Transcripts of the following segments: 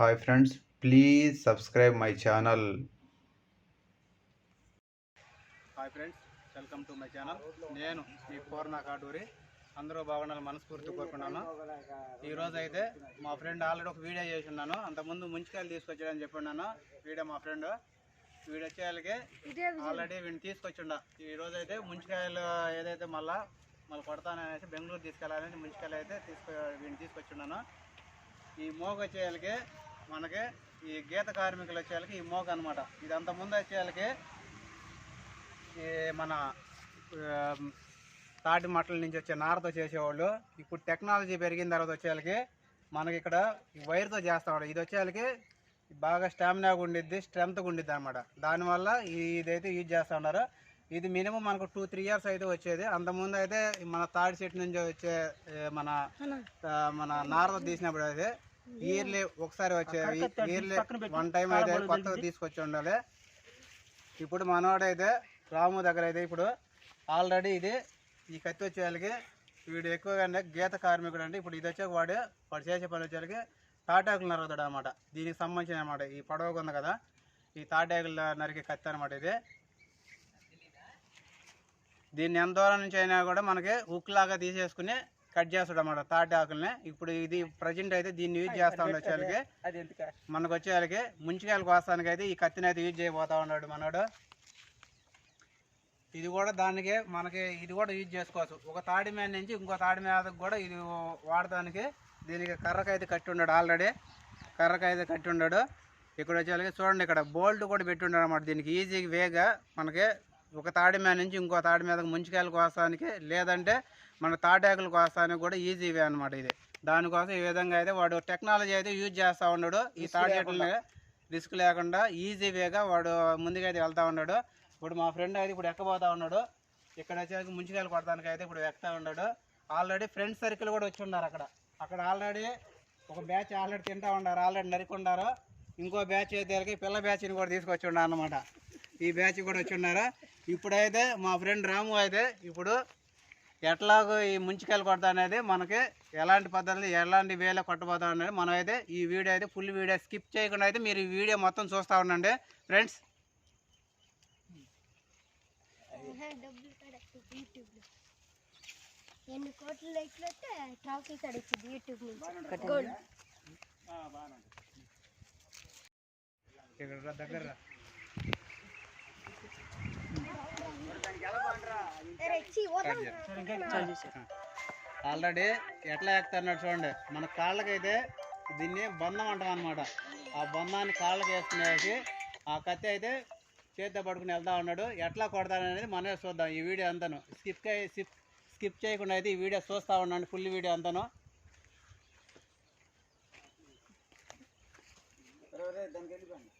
Hi friends please subscribe my channel. Hi friends welcome to my channel. నేను మీ పూర్ణ కాటూరి. అందరూ బాగుండాలని మనస్ఫూర్తి కోరుకున్నాను ఈ రోజు అయితే మా ఫ్రెండ్ ఆల్రెడీ ఒక వీడియో చేసి ఉన్నాను. అంతకుముందు ముంచుకాయలు తీసుకొచ్చాడని చెప్పి ఉన్నాను. వీడియో మా ఫ్రెండ్. వీడు వచ్చేయాలకి ఆల్రెడీ వీడిని తీసుకొచ్చిండ. ఈ రోజు అయితే ముంచుకాయలు ఏదైతే మళ్ళా మళ్ళీ కొడతాననేసి బెంగళూరు తీసుకెళ్ళాలని ముంచుకాయలు అయితే తీసుకు వీడిని తీసుకొచ్చున్నాను ఈ మోగ వచ్చేయాలకి మనకి ఈ గీత కార్మికులు వచ్చేయాలకి ఈ మోగ అనమాట ఇది అంత ముందు వచ్చేయాలకి ఈ మన తాటి మట్టల నుంచి వచ్చే నారతో చేసేవాళ్ళు. ఇప్పుడు టెక్నాలజీ పెరిగిన తర్వాత వచ్చేయాలకి మనకి ఇక్కడ వైర్తో చేస్తాడు ఇది వచ్చేయాలకి బాగా స్టామినా ఉండిద్ది స్ట్రెంత్గా ఉండిద్ది అనమాట దానివల్ల ఇదైతే యూజ్ చేస్తూ ఉన్నారు. ఇది మినిమం మనకు టూ త్రీ ఇయర్స్ అయితే వచ్చేది. అంతకుముందు అయితే మన తాడి చెట్టు నుంచి వచ్చే మన మన నారతో తీసినప్పుడు అయితే ఇయర్లీ ఒకసారి వచ్చేవి. ఇయర్లీ వన్ టైం అయితే కొత్తగా తీసుకొచ్చి ఉండాలి. ఇప్పుడు మనోడైతే రాము దగ్గర అయితే ఇప్పుడు ఆల్రెడీ ఇది ఈ కత్తి వచ్చేవాళ్ళకి వీడు ఎక్కువగా గీత కార్మికుడు అంటే ఇప్పుడు ఇది వచ్చే వాడు వాడు చేసే పని వచ్చేవాళ్ళకి తాటాకులు నరుగుతాడు అనమాట దీనికి సంబంధించిన అనమాట ఈ పొడవగా ఉంది కదా ఈ తాటాకులు నరికే కత్తి అనమాట ఇది. దీన్ని ఎంత దూరం నుంచి అయినా కూడా మనకి ఉక్ లాగా తీసేసుకుని కట్ చేస్తాడు అనమాట తాటి ఆకుల్ని. ఇప్పుడు ఇది ప్రజెంట్ అయితే దీన్ని యూజ్ చేస్తా ఉండే వచ్చేవాళ్ళకి మనకు వచ్చేవాళ్ళకి ముంచికాయలు కోస్తానికి అయితే ఈ కత్తిని అయితే యూజ్ చేయబోతా ఉన్నాడు మనోడు. ఇది కూడా దానికి మనకి ఇది కూడా యూజ్ చేసుకోవచ్చు. ఒక తాడి మీద నుంచి ఇంకో తాడి మీదకి కూడా ఇది వాడటానికి దీనికి కర్రకైతే కట్టి ఉన్నాడు ఆల్రెడీ. కర్రకైతే కట్టి ఉన్నాడు. ఇక్కడ వచ్చేసరికి చూడండి ఇక్కడ బోల్ట్ కూడా పెట్టి ఉన్నాడు అనమాట దీనికి. ఈజీ వేగా మనకి ఒక తాడి మీద నుంచి ఇంకో తాడి మీదకి ముంచికాయలు కోస్తానికి లేదంటే మన తాటాకులు కోస్తానికి కూడా ఈజీ వే అనమాట ఇది. దానికోసం ఈ విధంగా అయితే వాడు టెక్నాలజీ అయితే యూజ్ చేస్తూ ఉన్నాడు. ఈ తాటాకులని రిస్క్ లేకుండా. ఈజీ వేగా వాడు ముందుకైతే వెళ్తా ఉన్నాడు. ఇప్పుడు మా ఫ్రెండ్ అయితే ఇప్పుడు ఎక్కబోతా ఉన్నాడు. ఇక్కడ వచ్చేసరికి ముంచుకాయలు కొడతానికి అయితే ఇప్పుడు ఎక్కుతా ఉన్నాడు. ఆల్రెడీ ఫ్రెండ్స్ సర్కిల్ కూడా వచ్చి ఉన్నారు అక్కడ. అక్కడ ఆల్రెడీ ఒక బ్యాచ్ ఆల్రెడీ తింటా ఉన్నారు. ఆల్రెడీ నరుకున్నారు ఇంకో బ్యాచ్ అయితే పిల్ల బ్యాచ్ని కూడా తీసుకొచ్చి ఉన్నారు అనమాట ఈ బ్యాచ్ కూడా వచ్చి ఉన్నారు. ఇప్పుడైతే మా ఫ్రెండ్ రాము అయితే ఇప్పుడు ఎట్లాగో ఈ ముంచుకాయలు కొడతా అనేది మనకి ఎలాంటి పద్ధతులు ఎలాంటి వేలో కొట్టబోతా అనేది మనం అయితే ఈ వీడియో అయితే ఫుల్ వీడియో స్కిప్ చేయకుండా అయితే మీరు ఈ వీడియో మొత్తం చూస్తూ ఉండండి. ఫ్రెండ్స్ ఎన్ని కోట్ల వస్తే ట్రాఫీ యూట్యూబ్ నుంచి. ఇక్కడ దగ్గర ఆల్రెడీ ఎట్లా ఎక్కుతున్నాడు చూడండి. మన కాళ్ళకైతే దీన్ని బంధం అంటాం అనమాట ఆ బంధాన్ని కాళ్ళకి వేసుకునేసి ఆ కత్తి అయితే చేతితో పట్టుకుని వెళ్తా ఉన్నాడు. ఎట్లా కొడతాడనేది మనమే చూద్దాం ఈ వీడియో అంతాను. స్కిప్ స్కిప్ స్కిప్ చేయకుండా అయితే ఈ వీడియో చూస్తూ ఉండండి ఫుల్ వీడియో అంతాను. వచ్చి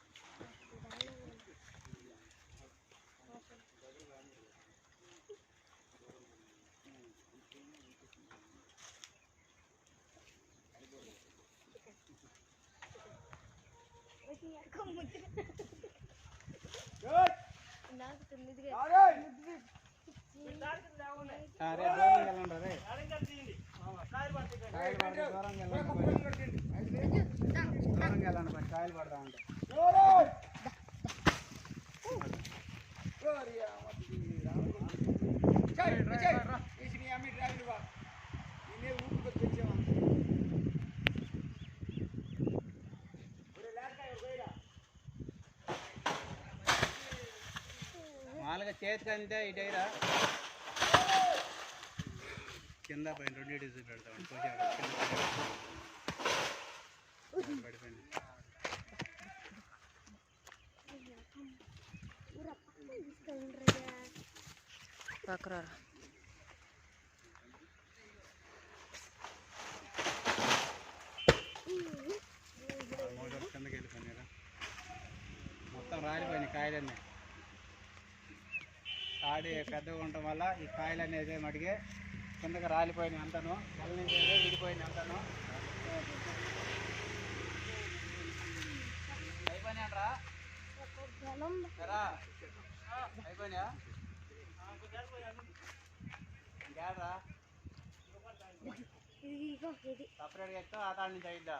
కాయలు పడితే దూరం వెళ్ళండి కొంచెం. దూరం వెళ్ళండి కొంచెం కాయలు పడతా ఉంటే మామూలుగా చేతికి అంతే ఇటు అయిరా కింద పైన రెండు ఇటు పెడతాం. పడిపోయింది కిందకి వెళ్ళిపోయినారా మొత్తం రాలిపోయినాయి కాయలన్నీ. తాడి పెద్దగా ఉండటం వల్ల ఈ కాయలు అనేది మటుకి కిందకి రాలిపోయినాయి అంతను కళ్ళ నుంచి అయితే విడిపోయినాయి అంతను అయిపోయినాయంట్రా అయిపోయినాయా? ఇది సపరేట్గా ఎక్కితే ఆ తాడి నుంచి అయిద్దా?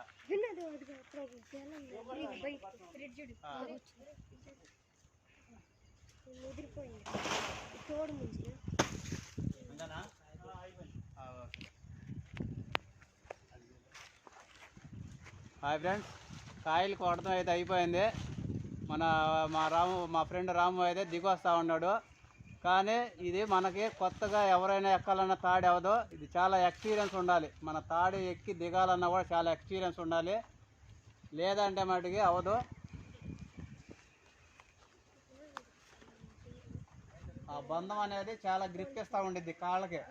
ముదిరిపోయింది. తోడు హాయ్ ఫ్రెండ్స్. కాయలు కొడతాం అయితే అయిపోయింది. మన మా రాము మా ఫ్రెండ్ రాము అయితే దిగొస్తా ఉన్నాడు. కానీ ఇది మనకి కొత్తగా ఎవరైనా ఎక్కాలన్న తాడి అవ్వదు. ఇది చాలా ఎక్స్పీరియన్స్ ఉండాలి. మన తాడు ఎక్కి దిగాలన్నా కూడా చాలా ఎక్స్పీరియన్స్ ఉండాలి. లేదంటే మటుకి అవదు ఆ బంధం అనేది చాలా గ్రిప్ ఇస్తూ ఉండేది కాళ్ళకి.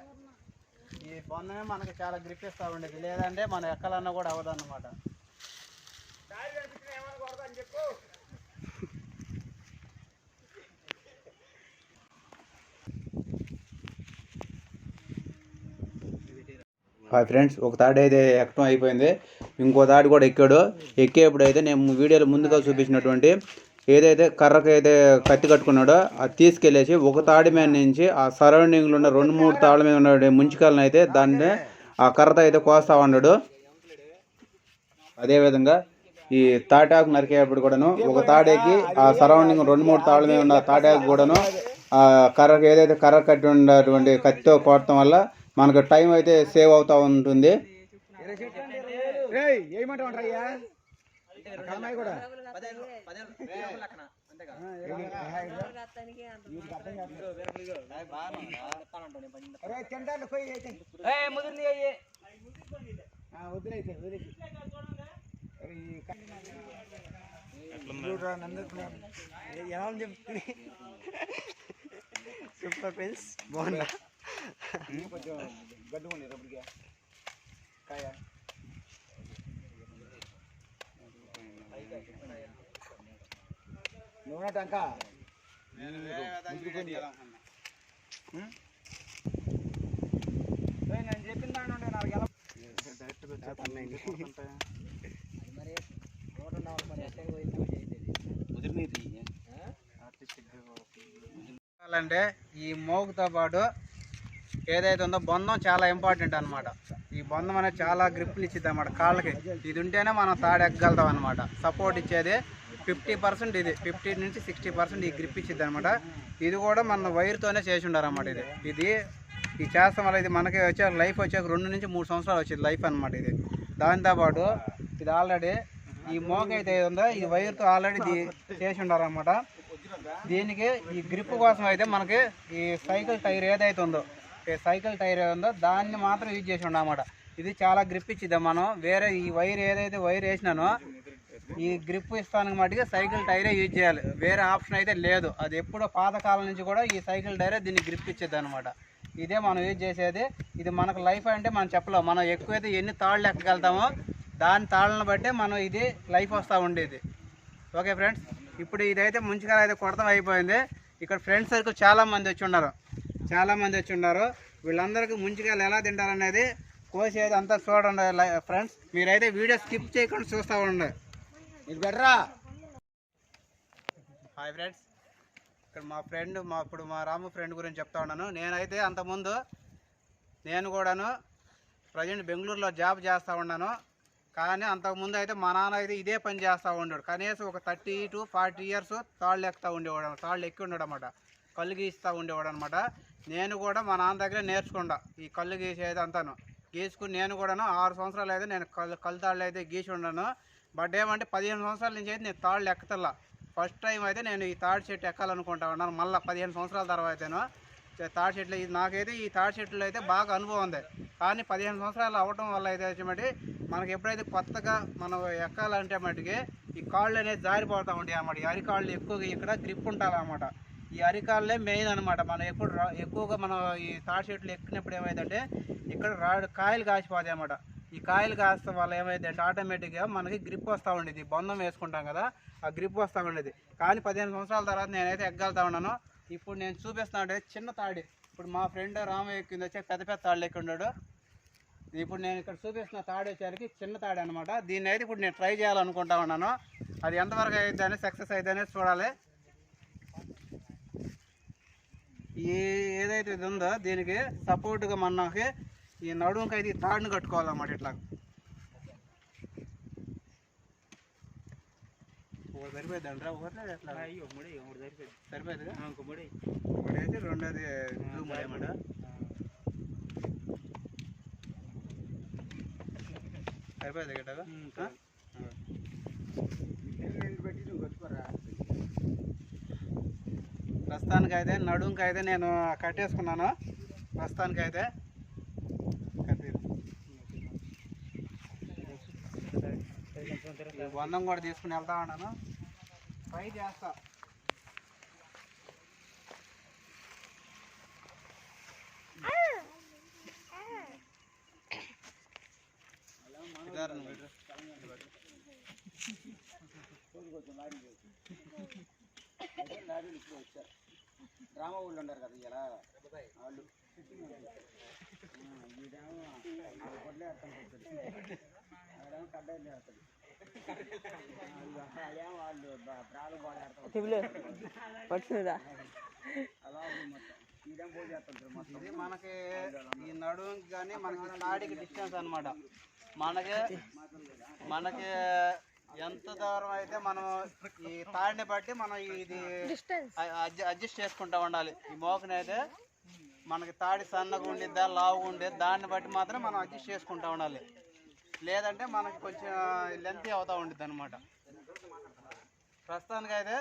ఈ బంధమే మనకి చాలా గ్రిప్ ఇస్తూ ఉండేది లేదంటే మనం ఎక్కలన్నా కూడా అవ్వదు అన్నమాట హాయ్ ఫ్రెండ్స్ ఒక తాడు అయితే ఎక్కడం అయిపోయింది. ఇంకో తాడు కూడా ఎక్కాడు. ఎక్కేప్పుడు అయితే నేను వీడియోలో ముందుగా చూపించినటువంటి ఏదైతే కర్రకు అయితే కత్తి కట్టుకున్నాడో అది తీసుకెళ్ళేసి ఒక తాడి మీద నుంచి ఆ సరౌండింగ్లో ఉన్న రెండు మూడు తాళ్ళ మీద ఉన్న ముంచుకాలను అయితే దాన్ని ఆ కర్రతో అయితే కోస్తా ఉన్నాడు. అదేవిధంగా ఈ తాటాకు నరికేటప్పుడు కూడాను ఒక తాడేకి ఆ సరౌండింగ్ రెండు మూడు తాళ్ళ మీద ఉన్న తాటాకు కూడాను ఆ కర్రకు ఏదైతే కర్ర కట్టి ఉన్నటువంటి కత్తితో కొట్టడం వల్ల మనకు టైం అయితే సేవ్ అవుతూ ఉంటుంది. ఏమంటావు కూడా. వదిలేసి వదిలేసి ఎలా ఉంది చెప్తుంది? సూపర్ ఫ్రెండ్స్ బాగుందా కొంచెం గడ్డుకోండి రబ్బడిగా కాయ. నూనె టంక నేను చెప్పిన దాని నుండి నాకు ఎలా అంటే ఈ మోగుతో పాటు ఏదైతే ఉందో బంధం చాలా ఇంపార్టెంట్ అనమాట ఈ బంధం అనేది చాలా గ్రిప్లు ఇచ్చిద్ది అనమాట కాళ్ళకి. ఇది ఉంటేనే మనం తాడు ఎక్కగలుగుతాం అనమాట సపోర్ట్ ఇచ్చేది ఫిఫ్టీ పర్సెంట్ ఇది ఫిఫ్టీ నుంచి సిక్స్టీ పర్సెంట్ ఈ గ్రిప్ ఇచ్చిద్ది అనమాట. ఇది కూడా మన వైర్తోనే చేసి ఉండారన్నమాట ఇది. ఇది ఈ చేస్తాం వల్ల ఇది మనకి వచ్చే లైఫ్ వచ్చాక రెండు నుంచి మూడు సంవత్సరాలు వచ్చింది లైఫ్ అనమాట ఇది. దాంతోపాటు ఇది ఆల్రెడీ ఈ మోగ అయితే ఉందో ఈ వైర్తో ఆల్రెడీ చేసి ఉండారన్నమాట. దీనికి ఈ గ్రిప్ కోసం అయితే మనకి ఈ సైకిల్ టైర్ ఏదైతే ఉందో ఈ సైకిల్ టైర్ ఏదో ఉందో దాన్ని మాత్రం యూజ్ చేసి ఉండమాట ఇది చాలా గ్రిప్ ఇచ్చిద్దాం మనం. వేరే ఈ వైర్ ఏదైతే వైర్ వేసినానో ఈ గ్రిప్ ఇస్తానికి మటుకు సైకిల్ టైరే యూజ్ చేయాలి. వేరే ఆప్షన్ అయితే లేదు. అది ఎప్పుడో పాతకాలం నుంచి కూడా ఈ సైకిల్ టైరే దీన్ని గ్రిప్ ఇచ్చేది అనమాట ఇదే మనం యూజ్ చేసేది. ఇది మనకు లైఫ్ అంటే మనం చెప్పలేము మనం ఎక్కువైతే ఎన్ని తాళ్ళు ఎక్కగలుగుతామో దాని తాళ్ళను బట్టే మనం ఇది లైఫ్ వస్తూ ఉండేది. Okay friends? ఇప్పుడు ఇదైతే ముంచుకాయలు అయితే కొడతాం అయిపోయింది. ఇక్కడ ఫ్రెండ్స్ సర్కిల్ చాలామంది వచ్చి ఉన్నారు. చాలామంది వచ్చి ఉన్నారు. వీళ్ళందరికీ ముంచుకాయలు ఎలా తింటారనేది కోసేది అంతా చూడండి ఫ్రెండ్స్. మీరైతే వీడియో స్కిప్ చేయకుండా చూస్తూ ఉండండి. మీరు బెటరా? Hi friends. ఇక్కడ మా ఫ్రెండ్ మా ఇప్పుడు మా రాము ఫ్రెండ్ గురించి చెప్తా ఉన్నాను. నేనైతే అంతకుముందు నేను కూడాను ప్రజెంట్ బెంగళూరులో జాబ్ చేస్తూ ఉన్నాను. కానీ అంతకుముందు అయితే మా నాన్న అయితే ఇదే పని చేస్తూ ఉండేవాడు. కనీసం ఒక థర్టీ టు ఫార్టీ ఇయర్స్ తాళ్ళు ఎక్కుతూ ఉండేవాడు. తాళ్ళు ఎక్కి ఉండడు అనమాట కళ్ళు గీస్తూ ఉండేవాడు అనమాట నేను కూడా మా నాన్న దగ్గర నేర్చుకుంటా ఈ కళ్ళు గీసేది అంతాను. గీసుకుని నేను కూడాను ఆరు సంవత్సరాలు అయితే నేను కళ్ళు కళ్ళు తాళ్ళు అయితే గీసి ఉన్నాను. బట్ ఏమంటే పదిహేను సంవత్సరాల నుంచి అయితే నేను తాళ్ళు ఎక్కతల. ఫస్ట్ టైం అయితే నేను ఈ తాడి చెట్టు ఎక్కాలనుకుంటా ఉన్నాను. మళ్ళీ పదిహేను సంవత్సరాల తర్వాతను. తాడి చెట్లు ఇది నాకైతే ఈ తాడి చెట్లు అయితే బాగా అనుభవం ఉంది. కానీ పదిహేను సంవత్సరాలు అవ్వటం వల్ల అయితే వచ్చేమటి మనకి ఎప్పుడైతే కొత్తగా మనం ఎక్కాలంటే మటుకి ఈ కాళ్ళు అనేది జారిపోతూ ఉంటాయి అన్నమాట. ఈ అరికాళ్ళు ఎక్కువగా ఇక్కడ గ్రిప్ ఉంటుంది అన్నమాట. ఈ అరికాళ్ళే మెయిన్ అనమాట మనం ఎప్పుడు రా- ఎక్కువగా మనం ఈ తాడి చెట్లు ఎక్కినప్పుడు ఏమైందంటే ఇక్కడ రాడు కాయలు కాసిపోతాయి అన్నమాట. ఈ కాయలు కాస్త వల్ల ఏమైందంటే ఆటోమేటిక్గా మనకి గ్రిప్ వస్తూ ఉండేది. బంధం వేసుకుంటాం కదా ఆ గ్రిప్ వస్తూ ఉండేది. కానీ పదిహేను సంవత్సరాల తర్వాత నేనైతే ఎగ్గలుతా ఉన్నాను. ఇప్పుడు నేను చూపిస్తున్నాడు చిన్న తాడి. ఇప్పుడు మా ఫ్రెండ్ రామయ్య కింద వచ్చి పెద్ద పెద్ద తాళ్ళు ఎక్కి ఇప్పుడు నేను ఇక్కడ చూపిస్తున్న తాడు వచ్చేసరికి చిన్న తాడు అనమాట దీన్ని అయితే ఇప్పుడు నేను ట్రై చేయాలనుకుంటా ఉన్నాను. అది ఎంతవరకు అయిద్దని అని సక్సెస్ అయితే అనేది చూడాలి. ఈ ఏదైతే ఇది ఉందో దీనికి సపోర్ట్గా మనకి ఈ నడుముకి అయితే తాడుని కట్టుకోవాలన్నమాట ఇట్లా. ఒకటి సరిపోయింది అంటారా ఒకటి ఎట్లా? సరిపోయింది. ఒకటి అయితే రెండోది అన్నమాట సరిపోయింది గిట్టగా ప్రస్తుతానికి అయితే నడుముకి అయితే నేను కట్టేసుకున్నాను. ప్రస్తుతానికి అయితే కట్టి ఈ బంధం కూడా తీసుకుని వెళ్తా ఉన్నాను. ట్రై చేస్తా. డ్రామా ఊళ్ళు ఉన్నారు కదా ఇలా వాళ్ళు. వాళ్ళు ప్రాణం బాగా పట్టుదా మనకి ఈ నడుముకి కానీ మనకి తాడికి డిస్టెన్స్ అన్నమాట. మనకి మనకి ఎంత దూరం అయితే మనం ఈ తాడిని బట్టి మనం ఇది అడ్జస్ట్ చేసుకుంటా ఉండాలి. ఈ మోకని అయితే మనకి తాడి సన్నగా ఉండిద్దా లావుగా ఉండేది దాన్ని బట్టి మాత్రం మనం అడ్జస్ట్ చేసుకుంటా ఉండాలి. లేదంటే మనకి కొంచెం లెంత్ అవుతా ఉండిద్ది అనమాట ప్రస్తుతానికి అయితే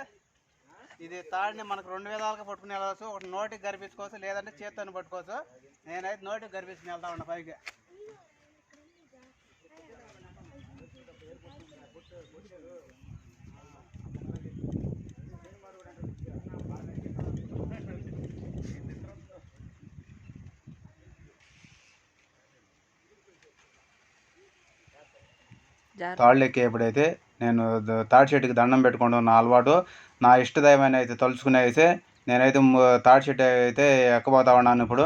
ఇది తాడిని మనకు రెండు విధాలుగా పట్టుకుని వెళ్ళవచ్చు. ఒకటి నోటికి గర్పించుకోవచ్చు లేదంటే చేత్తోని పట్టుకోవచ్చు. నేనైతే నోటికి గర్పించుకుని వెళ్తా ఉన్నా పైకి. తాళ్ళు ఎక్కేప్పుడైతే నేను తాడి చెట్టుకి దండం పెట్టుకోవడం నా అలవాటు. నా ఇష్టదైవమైన అయితే తలుచుకునే అయితే నేనైతే తాడి చెట్టు అయితే ఎక్కబోతా ఉన్నాను ఇప్పుడు.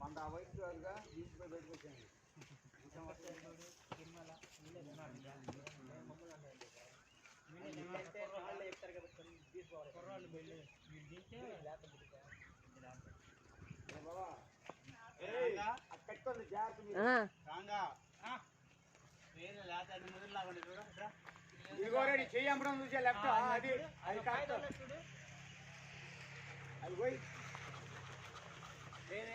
మన ఆ వయసు కాదుగా తీసుకుపోయి బయటకు వచ్చాను కట్టుకోండి జాగ్రత్త రాంగా వేరే లేకపోతే ముదిరిలాగా ఉండేది చూడు ఇట్రా. ఇదిగో రెడీ చెయ్యి అమ్మడం చూసే లెఫ్ట్ అది అది కరెక్ట్ అది పోయి. వేరే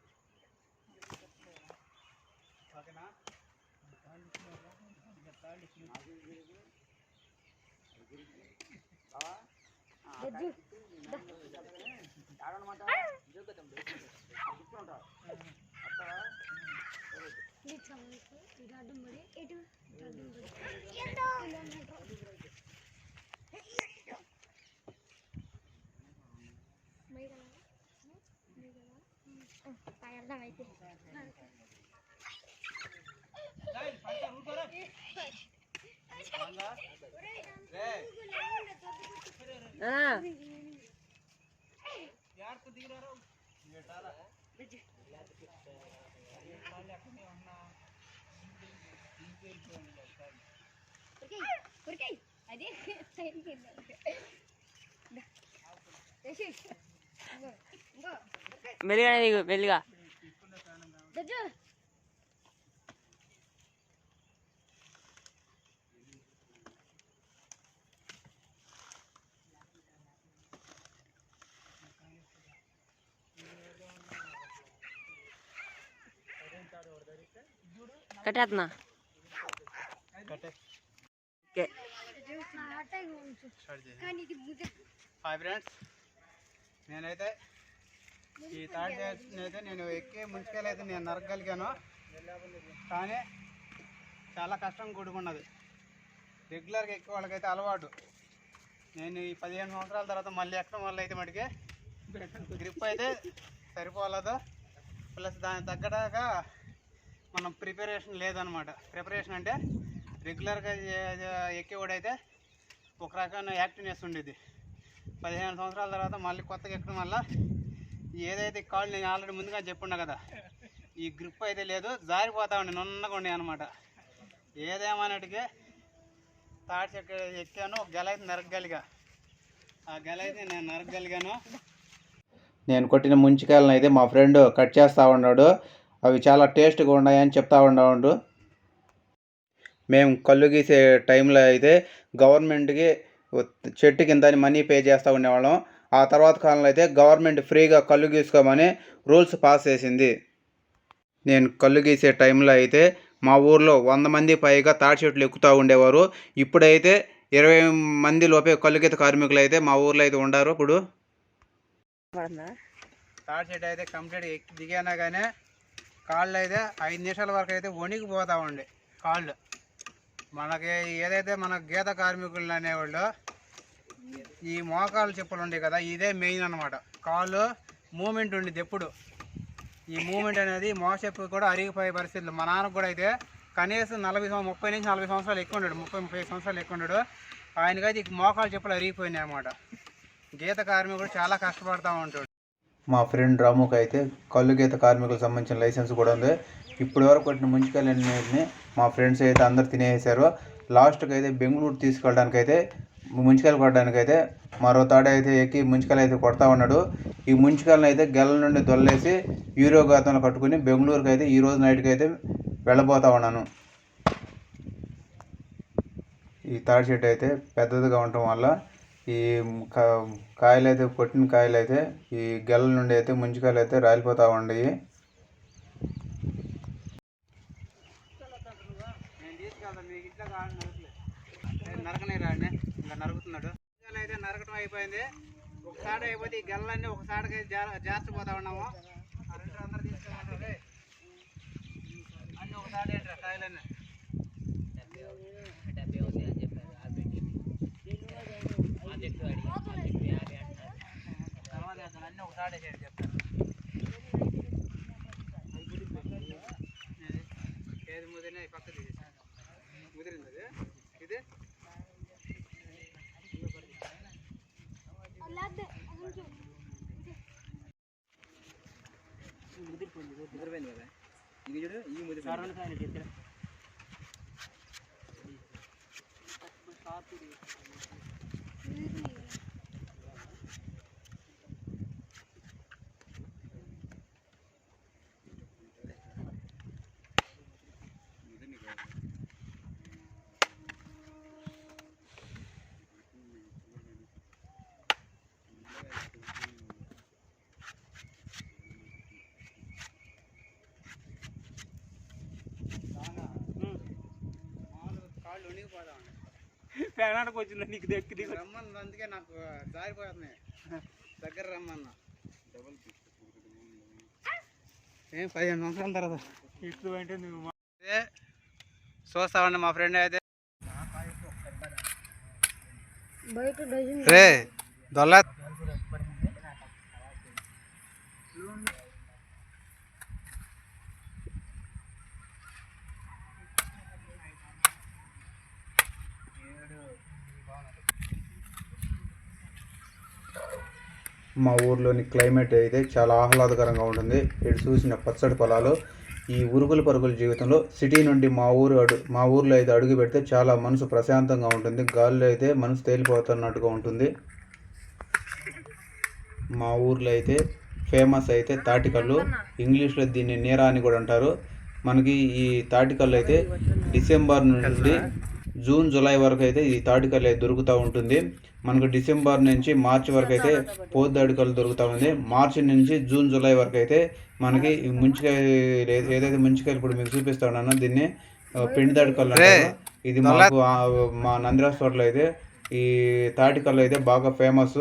ఓకేనా? చదువుకో ఇటు అడ్డం పడి ఇటు అడ్డం పడి రే ఆ, జాగ్రత్త దిగిరారు ఏటారా ఉరికాయ్ అదే మెల్లిగా నీకు మెల్లిగా. కట్టేస్తున్నా. హాయ్ ఫ్రెండ్స్ నేనైతే ఈ థర్డ్ అయితే నేను ఎక్కే ముంచుకెళ్ళి అయితే నేను నరకగలిగాను. కానీ చాలా కష్టం కూడుకున్నది రెగ్యులర్గా ఎక్కే వాళ్ళకైతే అలవాటు. నేను ఈ పదిహేను సంవత్సరాల తర్వాత మళ్ళీ ఎక్కడం వల్ల అయితే మటుకి గ్రిప్ అయితే సరిపోలేదు. ప్లస్ దానికి తగ్గట్టుగా మనం ప్రిపరేషన్ లేదనమాట. ప్రిపరేషన్ అంటే రెగ్యులర్గా ఎక్కేవాడైతే ఒక రకమైన యాక్టివ్నెస్ ఉండేది పదిహేను సంవత్సరాల తర్వాత మళ్ళీ కొత్తగా ఎక్కడం వల్ల ఏదైతే కాళ్ళు నేను ఆల్రెడీ ముందుగా చెప్పున్నా కదా ఈ గ్రిప్ అయితే లేదు జారిపోతా ఉండే నున్నగా ఉండే అనమాట. ఏదేమన్నట్టుగా తాడ్స్ ఎక్క ఎక్కాను ఒక గెల అయితే నరకగలిగా. ఆ గెల అయితే నేను నరకగలిగాను. నేను కొట్టిన ముంచికాయలను అయితే మా ఫ్రెండ్ కట్ చేస్తూ ఉన్నాడు. అవి చాలా టేస్ట్గా ఉన్నాయని చెప్తా ఉండేవాడు మేము కళ్ళు గీసే టైంలో అయితే గవర్నమెంట్కి చెట్టు కింద మనీ పే చేస్తూ ఉండేవాళ్ళం. ఆ తర్వాత కాలంలో అయితే గవర్నమెంట్ ఫ్రీగా కళ్ళు గీసుకోమని రూల్స్ పాస్ చేసింది. నేను కళ్ళు గీసే టైంలో అయితే మా ఊర్లో వంద మంది పైగా తాడి చెట్లు ఎక్కుతూ ఉండేవారు. ఇప్పుడైతే ఇరవై మంది లోపే కళ్ళు గీత కార్మికులు అయితే మా ఊర్లో అయితే ఉండారు ఇప్పుడు. థర్డ్ సెట్ అయితే కంప్లీట్ ఎక్కి దిగానా కానీ కాళ్ళు అయితే ఐదు నిమిషాల వరకు అయితే వణికిపోతూ ఉండే కాళ్ళు. మనకి ఏదైతే మన గీత కార్మికులు అనేవాళ్ళు ఈ మోకాలు చెప్పులు ఉండే కదా ఇదే మెయిన్ అనమాట కాళ్ళు మూమెంట్ ఉండేది ఎప్పుడు. ఈ మూమెంట్ అనేది మోసెప్పు కూడా అరిగిపోయే పరిస్థితులు. మా నాన్నకు కూడా అయితే కనీసం నలభై ముప్పై నుంచి నలభై సంవత్సరాలు ఎక్కువ ఉన్నాడు ముప్పై ముప్పై సంవత్సరాలు ఎక్కువ ఉన్నాడు ఆయనకైతే ఈ మోకాలు చెప్పులు అరిగిపోయినాయి అనమాట గీత కార్మికుడు చాలా కష్టపడుతూ ఉంటాడు మా ఫ్రెండ్ రాముకి అయితే కళ్ళు గీత కార్మికులకు సంబంధించిన లైసెన్స్ కూడా ఉంది. ఇప్పటి వరకు కొట్టిన ముంచుకాయలన్నింటినీ మా ఫ్రెండ్స్ అయితే అందరు తినేసారు లాస్ట్కి అయితే బెంగళూరు తీసుకెళ్ళడానికి అయితే ముంచుకాయలు కొట్టడానికి అయితే మరో తాడ అయితే ఎక్కి ముంచుకాయలు అయితే కొడతా ఉన్నాడు. ఈ ముంచుకాయలను అయితే గెల నుండి దొల్లేసి యూరో గాతంలో కట్టుకుని బెంగళూరుకి అయితే ఈ రోజు నైట్కి అయితే వెళ్ళబోతా ఉన్నాను. ఈ తాడి చెట్టు అయితే పెద్దదిగా ఉండటం వల్ల ఈ కా- కాయలు అయితే కొట్టిన కాయలు అయితే ఈ గెల నుండి అయితే ముంచికాయలు అయితే రాలిపోతూ ఉండయి. నేను తీసుకెళ్తాను మీకు ఇంట్లో కాదు నరకలే నరుకుతున్నాడు. గెల అయితే నరకటం అయిపోయింది. ఒకసారి అయిపోతే ఈ గెలలన్నీ ఒకసారికి జార్చిపోతా ఉన్నాము. ఆ రెండు అందరు తీసుకెళ్ళండి రే. అన్నీ ఒకసారి ఏంట్రా కాయలన్నీ. ఏది ముదిరినా పక్కది ముదిరింది ఇది ముదిరిపోయింది ముదిరిపోయింది కదా ఇది చూడు ఈ ముదిరి కారణం కానీ చెప్పిన పేనాటకు వచ్చింది? నీకు దెక్కి దిగు. రమ్మన్న అందుకే నాకు జారిపోతుంది దగ్గర రమ్మన్న. ఏం పదిహేను సంవత్సరాల తర్వాత? ఇట్లు అంటే నువ్వు అయితే చూస్తామండి మా ఫ్రెండ్ అయితే. బయట డజన్ రే దొల్ల మా ఊర్లోని క్లైమేట్ అయితే చాలా ఆహ్లాదకరంగా ఉంటుంది. ఇటు చూసిన పచ్చడి పొలాలు ఈ ఉరుగుల పరుగుల జీవితంలో సిటీ నుండి మా ఊరు అడు మా ఊర్లో అయితే అడుగు పెడితే చాలా మనసు ప్రశాంతంగా ఉంటుంది. గాలిలో అయితే మనసు తేలిపోతున్నట్టుగా ఉంటుంది. మా ఊర్లో అయితే ఫేమస్ అయితే తాటికల్లు. ఇంగ్లీష్లో దీన్ని నీరా అని కూడా అంటారు. మనకి ఈ తాటికల్లు అయితే డిసెంబర్ నుండి జూన్ జూలై వరకు అయితే ఈ తాటికల్లు అయితే దొరుకుతూ ఉంటుంది. మనకు డిసెంబర్ నుంచి మార్చి వరకు అయితే పోతాడికల్లు దొరుకుతూ ఉంది. మార్చి నుంచి జూన్ జూలై వరకు అయితే మనకి ఈ ముంచికాయ ఏ- ఏదైతే ముంచికాయలు ఇప్పుడు మీకు చూపిస్తా ఉన్నానో దీన్ని పిండి అంటారు. ఇది మాకు మా నందిరాజ్ తోటలో అయితే ఈ తాటికల్లు అయితే బాగా ఫేమస్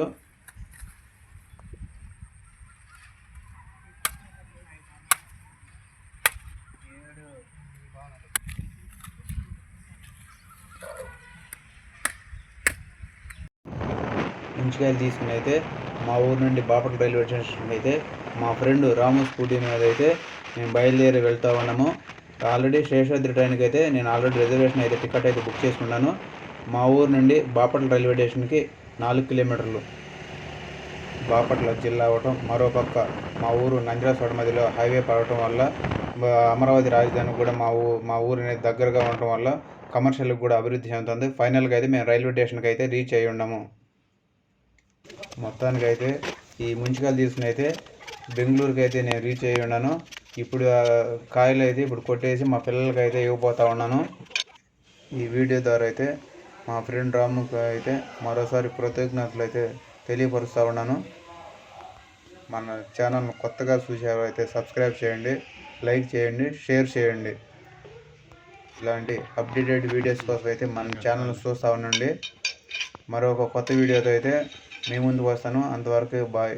పుచ్చకాయలు తీసుకుని అయితే మా ఊరు నుండి బాపట్ల రైల్వే స్టేషన్ అయితే మా ఫ్రెండ్ రాము స్కూటీ మీద అయితే మేము బయలుదేరి వెళ్తా ఉన్నాము. ఆల్రెడీ శేషాద్రి ట్రైన్కి అయితే నేను ఆల్రెడీ రిజర్వేషన్ అయితే టికెట్ అయితే బుక్ చేసుకున్నాను. మా ఊరు నుండి బాపట్ల రైల్వే స్టేషన్కి నాలుగు కిలోమీటర్లు. బాపట్ల జిల్లా అవటం మరోపక్క మా ఊరు నంజరాసోడ మధ్యలో హైవే పడటం వల్ల అమరావతి రాజధాని కూడా మా ఊ మా ఊరి దగ్గరగా ఉండటం వల్ల కమర్షియల్కి కూడా అభివృద్ధి చెందుతుంది. ఫైనల్గా అయితే మేము రైల్వే స్టేషన్కి అయితే రీచ్ అయ్యి ఉన్నాము. మొత్తానికి అయితే ఈ ముంచికాయలు తీసుకుని అయితే బెంగళూరుకి అయితే నేను రీచ్ అయ్యి ఉన్నాను. ఇప్పుడు కాయలు అయితే ఇప్పుడు కొట్టేసి మా పిల్లలకి అయితే ఇవ్వబోతా ఉన్నాను. ఈ వీడియో ద్వారా అయితే మా ఫ్రెండ్ రాముకి అయితే మరోసారి కృతజ్ఞతలు అయితే తెలియపరుస్తూ ఉన్నాను. మన ఛానల్ను కొత్తగా చూసేవారు అయితే సబ్స్క్రైబ్ చేయండి లైక్ చేయండి షేర్ చేయండి. ఇలాంటి అప్డేటెడ్ వీడియోస్ కోసం అయితే మన ఛానల్ చూస్తూ ఉండండి. మరొక కొత్త వీడియోతో అయితే మీ ముందుకు వస్తాను అంతవరకు బాయ్.